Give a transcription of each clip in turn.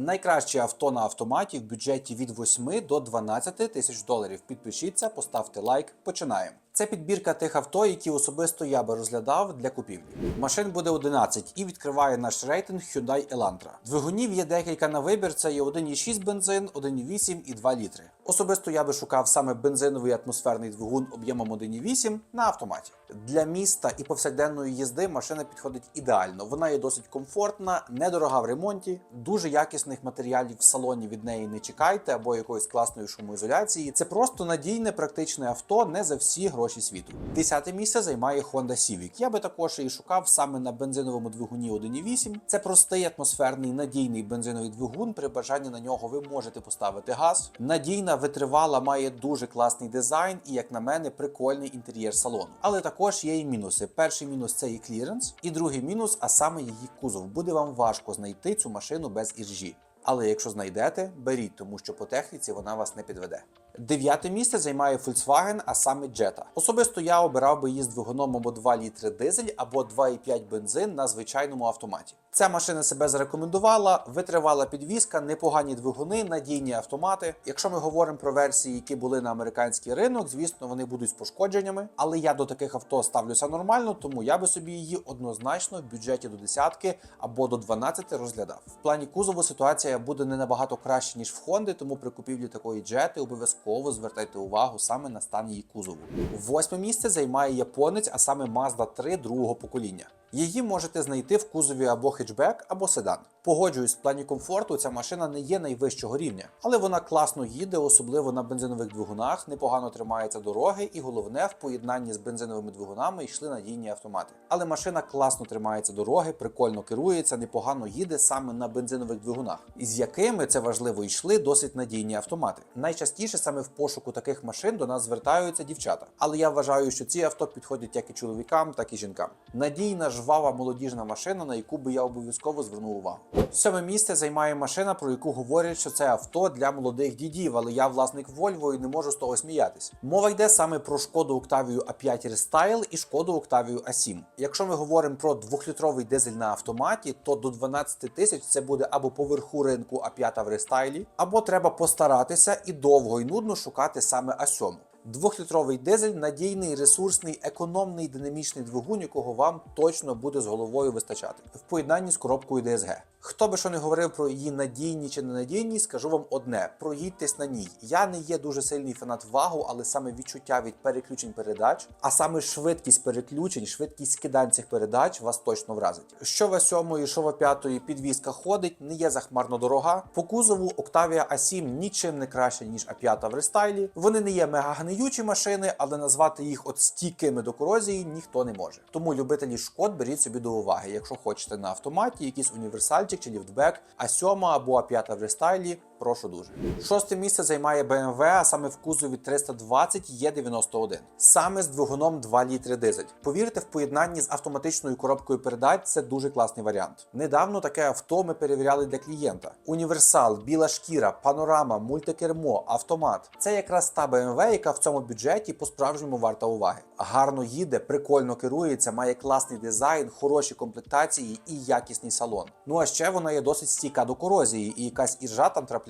Найкраще авто на автоматі в бюджеті від 8 до 12 тисяч доларів. Підпишіться, поставте лайк. Починаємо. Це підбірка тих авто, які особисто я би розглядав для купівлі. Машин буде 11 і відкриває наш рейтинг Hyundai Elantra. Двигунів є декілька на вибір: це є 1,6 бензин, 1,8 і 2 літри. Особисто я би шукав саме бензиновий атмосферний двигун об'ємом 1,8 на автоматі. Для міста і повсякденної їзди машина підходить ідеально. Вона є досить комфортна, недорога в ремонті, дуже якісних матеріалів в салоні від неї не чекайте або якоїсь класної шумоізоляції. Це просто надійне, практичне авто не за всі гроші світу. Десяте місце займає Honda Civic. Я би також її шукав саме на бензиновому двигуні 1.8. Це простий атмосферний надійний бензиновий двигун. При бажанні на нього ви можете поставити газ. Надійна витривала, має дуже класний дизайн і, як на мене, прикольний інтер'єр салону. Але також є і мінуси. Перший мінус це її кліренс, і другий мінус, а саме її кузов. Буде вам важко знайти цю машину без іржі. Але якщо знайдете, беріть, тому що по техніці вона вас не підведе. Дев'яте місце займає Volkswagen, а саме Jetta. Особисто я обирав би її з двигуном або 2 літри дизель, або 2,5 бензин на звичайному автоматі. Ця машина себе зарекомендувала, витривала підвізка, непогані двигуни, надійні автомати. Якщо ми говоримо про версії, які були на американський ринок, звісно, вони будуть з пошкодженнями. Але я до таких авто ставлюся нормально, тому я би собі її однозначно в бюджеті до десятки або до 12 розглядав. В плані кузову ситуація буде не набагато краще ніж в Honda, тому при купівлі такої джети обов'язково звертайте увагу саме на стан її кузову. Восьме місце займає японець, а саме Mazda 3 другого покоління. Її можете знайти в кузові або хетчбек, або седан. Погоджуюсь, в плані комфорту ця машина не є найвищого рівня, але вона класно їде, особливо на бензинових двигунах, непогано тримається дороги, і головне, в поєднанні з бензиновими двигунами йшли надійні автомати. Але машина класно тримається дороги, прикольно керується, непогано їде саме на бензинових двигунах, із якими це важливо йшли досить надійні автомати. Найчастіше саме в пошуку таких машин до нас звертаються дівчата. Але я вважаю, що ці авто підходять як і чоловікам, так і жінкам. Надійна жвава молодіжна машина, на яку би я обов'язково звернув увагу. Сьоме місце займає машина, про яку говорять, що це авто для молодих дідів, але я власник Volvo і не можу з того сміятись. Мова йде саме про шкоду Octavia A5 Restyle і шкоду Octavia A7. Якщо ми говоримо про двохлітровий дизель на автоматі, то до 12 тисяч це буде або поверху ринку А5 в рестайлі, або треба постаратися і довго і нудно шукати саме А7. Двохлітровий дизель надійний, ресурсний, економний, динамічний двигун, якого вам точно буде з головою вистачати в поєднанні з коробкою DSG. Хто би що не говорив про її надійність чи ненадійність, скажу вам одне: проїдьтесь на ній. Я не є дуже сильний фанат вагу, але саме відчуття від переключень передач, а саме швидкість переключень, швидкість скидань цих передач вас точно вразить. Що в 7 що в 5 підвізка ходить, не є захмарно дорога. По кузову Octavia A7 нічим не краще ніж A5 в рестайлі. Вони не є мега гниючі машини, але назвати їх от стійкими до корозії ніхто не може. Тому любителі шкод беріть собі до уваги, якщо хочете на автоматі, якийсь універсальчик чи ліфтбек, а 7 або А5 в рестайлі. Прошу дуже. Шосте місце займає BMW, а саме в кузові 320 Е91. Саме з двигуном 2 літри дизель. Повірте, в поєднанні з автоматичною коробкою передач це дуже класний варіант. Недавно таке авто ми перевіряли для клієнта. Універсал, біла шкіра, панорама, мультикермо, автомат. Це якраз та BMW, яка в цьому бюджеті по-справжньому варта уваги. Гарно їде, прикольно керується, має класний дизайн, хороші комплектації і якісний салон. Ну а ще вона є досить стійка до корозії, і якась іржа там трапляється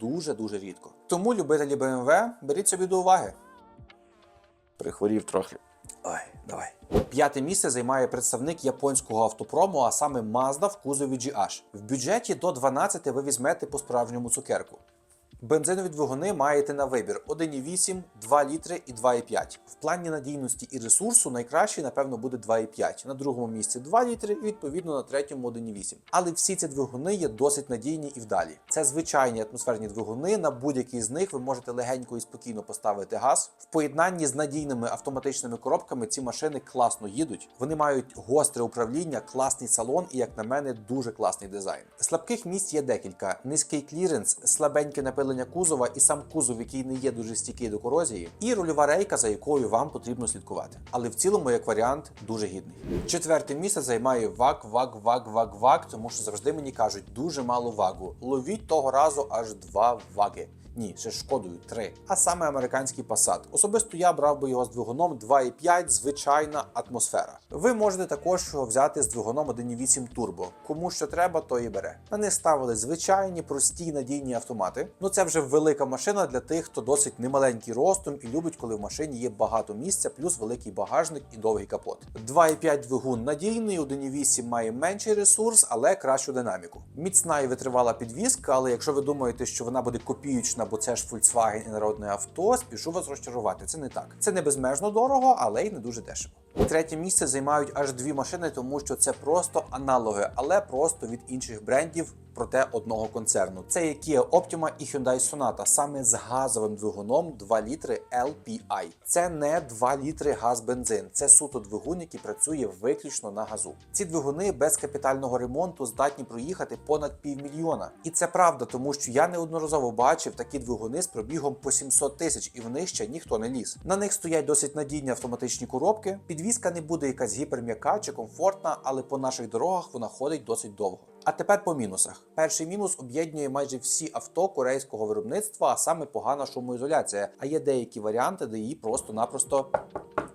дуже-дуже рідко. Тому любителі BMW беріть собі до уваги. Прихворів трохи. Ой, давай. П'яте місце займає представник японського автопрому, а саме Mazda в кузові GH. В бюджеті до 12 ви візьмете по справжньому цукерку. Бензинові двигуни маєте на вибір 1,8, 2 літри і 2,5. В плані надійності і ресурсу найкращий, напевно, буде 2,5. На другому місці 2 літри і відповідно на третьому 1,8. Але всі ці двигуни є досить надійні і вдалі. Це звичайні атмосферні двигуни. На будь-який з них ви можете легенько і спокійно поставити газ. В поєднанні з надійними автоматичними коробками ці машини класно їдуть. Вони мають гостре управління, класний салон і, як на мене, дуже класний дизайн. Слабких місць є декілька: низький кліренс, слабеньке напилення кузова і сам кузов, який не є дуже стійкий до корозії, і рульова рейка, за якою вам потрібно слідкувати. Але в цілому, як варіант, дуже гідний. Четверте місце займає ВАК, ВАК, ВАК, ВАК, ВАК, тому що завжди мені кажуть дуже мало вагу. Ловіть того разу аж два ваги. ні, ще шкодою 3, а саме американський Passat. Особисто я брав би його з двигуном 2,5, звичайна атмосфера. Ви можете також його взяти з двигуном 1,8 турбо. Кому що треба, то і бере. На них ставили звичайні, прості надійні автомати. Ну вже велика машина для тих, хто досить немаленький ростом і любить, коли в машині є багато місця, плюс великий багажник і довгий капот. 2,5 двигун надійний, 1,8 має менший ресурс, але кращу динаміку. Міцна і витривала підвізка, але якщо ви думаєте, що вона буде копіючна, бо це ж Volkswagen і народне авто, спішу вас розчарувати. Це не так. Це не безмежно дорого, але й не дуже дешево. Третє місце займають аж дві машини, тому що це просто аналоги, але просто від інших брендів, проте одного концерну. Це є Kia Optima і Hyundai Sonata, саме з газовим двигуном 2 літри LPI. Це не 2 літри газ-бензин, це суто двигун, який працює виключно на газу. Ці двигуни без капітального ремонту здатні проїхати понад півмільйона. І це правда, тому що я неодноразово бачив такі двигуни з пробігом по 700 тисяч, і в них ще ніхто не ліз. На них стоять досить надійні автоматичні коробки. Підвізка не буде якась гіперм'яка чи комфортна, але по наших дорогах вона ходить досить довго. А тепер по мінусах. Перший мінус об'єднує майже всі авто корейського виробництва, а саме погана шумоізоляція. А є деякі варіанти, де її просто-напросто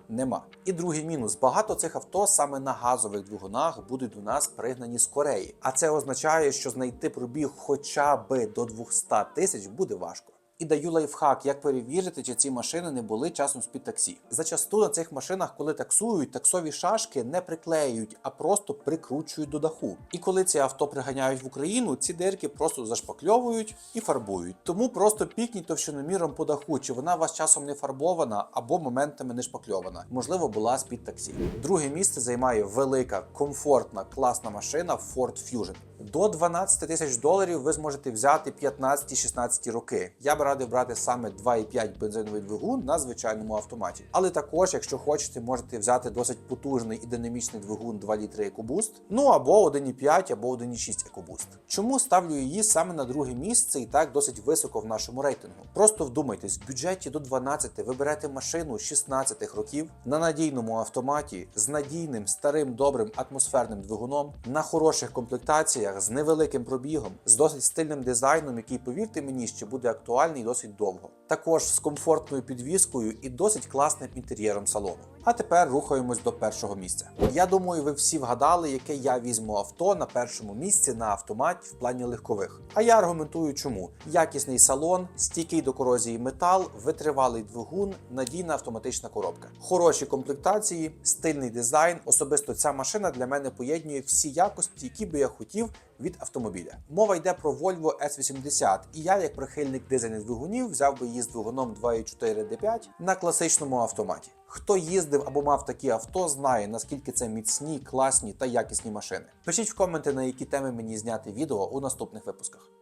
нема. І другий мінус: багато цих авто саме на газових двигунах будуть до нас пригнані з Кореї. А це означає, що знайти пробіг хоча би до 200 тисяч буде важко. І даю лайфхак, як перевірити, чи ці машини не були часом з-під таксі. Зачасту на цих машинах, коли таксують, таксові шашки не приклеюють, а просто прикручують до даху. І коли ці авто приганяють в Україну, ці дирки просто зашпакльовують і фарбують. Тому просто пікніть товщиноміром по даху, чи вона у вас часом не фарбована або моментами не шпакльована. Можливо, була з-під таксі. Друге місце займає велика, комфортна, класна машина Ford Fusion. До 12 тисяч доларів ви зможете взяти 15-16 роки. Я би радив брати саме 2,5 бензиновий двигун на звичайному автоматі. Але також, якщо хочете, можете взяти досить потужний і динамічний двигун 2 літри EcoBoost, ну або 1,5 або 1,6 EcoBoost. Чому ставлю її саме на друге місце і так досить високо в нашому рейтингу? Просто вдумайтесь, в бюджеті до 12 ви берете машину 16 років на надійному автоматі з надійним старим добрим атмосферним двигуном на хороших комплектаціях з невеликим пробігом, з досить стильним дизайном, який, повірте мені, ще буде актуальний досить довго. Також з комфортною підвіскою і досить класним інтер'єром салону. А тепер рухаємось до першого місця. Я думаю, ви всі вгадали, яке я візьму авто на першому місці на автоматі в плані легкових. А я аргументую, чому якісний салон, стійкий до корозії метал, витривалий двигун, надійна автоматична коробка, хороші комплектації, стильний дизайн. Особисто ця машина для мене поєднує всі якості, які би я хотів від автомобіля. Мова йде про Volvo S80, і я, як прихильник дизельних двигунів, взяв би її з двигуном 2.4 D5 на класичному автоматі. Хто їздив або мав такі авто, знає наскільки це міцні, класні та якісні машини. Пишіть в коменти, на які теми мені зняти відео у наступних випусках.